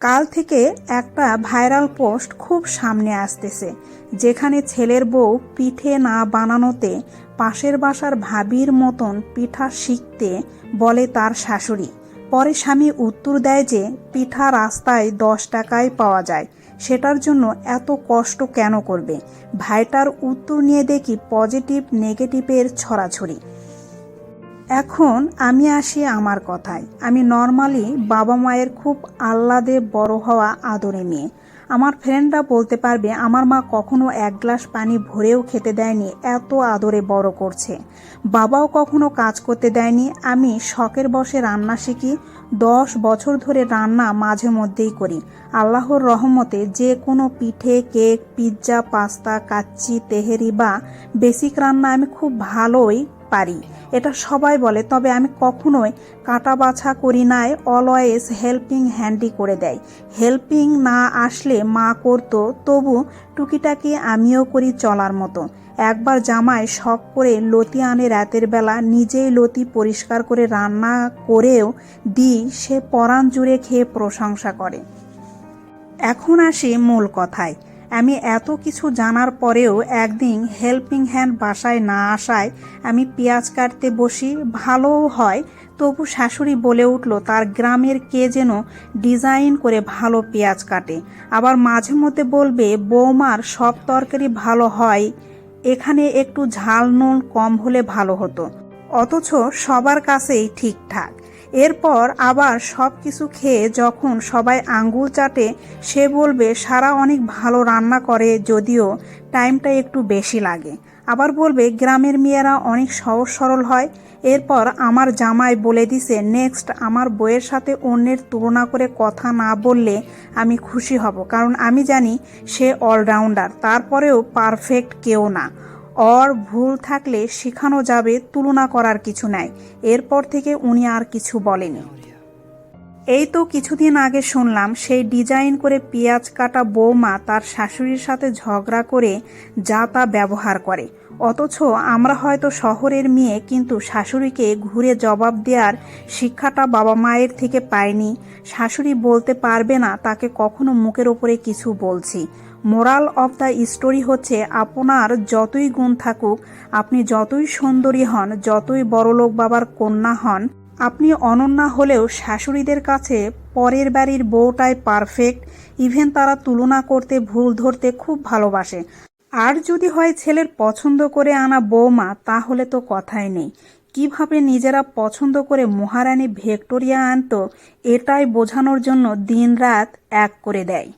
কাল থেকে একটা ভাইরাল পোস্ট খুব সামনে আসতেছে, যেখানে ছেলের বউ পিঠে না বানানোতে পাশের বাসার ভাবির মতন পিঠা শিখতে বলে তার শাশুড়ি। পরে স্বামী উত্তর দেয় যে, পিঠা রাস্তায় দশ টাকায় পাওয়া যায়, সেটার জন্য এত কষ্ট কেন করবে? ভাইটার উত্তর নিয়ে দেখি পজিটিভ, নেগেটিভের ছড়াছড়ি। এখন আমি আসি আমার কথায়। আমি নর্মালি বাবা মায়ের খুব আহ্লাদে বড় হওয়া আদরে মেয়ে। আমার ফ্রেন্ডরা বলতে পারবে, আমার মা কখনো এক গ্লাস পানি ভরেও খেতে দেয়নি, এত আদরে বড় করছে। বাবাও কখনো কাজ করতে দেয়নি, আমি শখের বসে রান্না শিখি, দশ বছর ধরে রান্না মাঝে মধ্যেই করি। আল্লাহর রহমতে যে কোনো পিঠে, cake, pizza, pasta, kacchi, tehari বা বেসিক রান্না আমি খুব ভালোই পারি। এটা সবাই বলে, তবে আমি কখনোই কাটা বাছা করি নাই অলওয়েজ হেল্পিং হ্যান্ডি করে দেয়। হেল্পিং না আসলে মা করতো, তবু টুকিটাকি আমিও করি চলার মতো। একবার জামায় শখ করে লতি আনে রাতের বেলা, নিজেই লতি পরিষ্কার করে রান্না করেও দিই, সে পরাণ জুড়ে খেয়ে প্রশংসা করে। এখন আসি মূল কথায়। আমি এত কিছু জানার পরেও একদিন হেল্পিং হ্যান্ড বাসায় না আসায় আমি পেঁয়াজ কাটতে বসি, ভালোও হয়। তবু শাশুড়ি বলে উঠল, তার গ্রামের কে যেন ডিজাইন করে ভালো পেঁয়াজ কাটে। আবার মাঝে মধ্যে বলবে, বৌমার সব তরকারি ভালো হয়, এখানে একটু ঝাল নুন কম হলে ভালো হতো। অথচ সবার কাছেই ঠিকঠাক। এরপর আবার সব কিছু খেয়ে যখন সবাই আঙ্গুল চাটে, সে বলবে, সারা অনেক ভালো রান্না করে, যদিও টাইমটা একটু বেশি লাগে। আবার বলবে, গ্রামের মেয়েরা অনেক সহজ সরল হয়। এরপর আমার জামাই বলে দিছে, নেক্সট আমার বইয়ের সাথে অন্যের তুলনা করে কথা না বললে আমি খুশি হব। কারণ আমি জানি সে অলরাউন্ডার তারপরেও পারফেক্ট কেউ না। অর ভুল থাকলে শেখানো যাবে, তুলনা করার কিছু নাই। এরপর থেকে উনি আর কিছু বলেনি। এই তো কিছুদিন আগে শুনলাম, সেই ডিজাইন করে পেঁয়াজ কাটা বৌমা তার শাশুড়ির সাথে ঝগড়া করে যা তা ব্যবহার করে। অথচ আমরা হয়তো শহরের মেয়ে, কিন্তু শাশুড়িকে ঘুরে জবাব দেওয়ার শিক্ষাটা বাবা মায়ের থেকে পাইনি। শাশুড়ি বলতে পারবে না, তাকে কখনো মুখের ওপরে কিছু বলছি। মোরাল অফ দ্য স্টোরি হচ্ছে, আপনার যতই গুণ থাকুক, আপনি যতই সুন্দরী হন, যতই বড়লোক বাবার কন্যা হন, আপনি অনন্যা হলেও শাশুড়িদের কাছে পরের বাড়ির বউটাই পারফেক্ট ইভেন তারা তুলনা করতে, ভুল ধরতে খুব ভালোবাসে। আর যদি হয় ছেলের পছন্দ করে আনা বৌমা তাহলে তো কথাই নেই। কীভাবে নিজেরা পছন্দ করে মহারানী ভিক্টোরিয়া আনতো, এটাই বোঝানোর জন্য দিনরাত এক করে দেয়।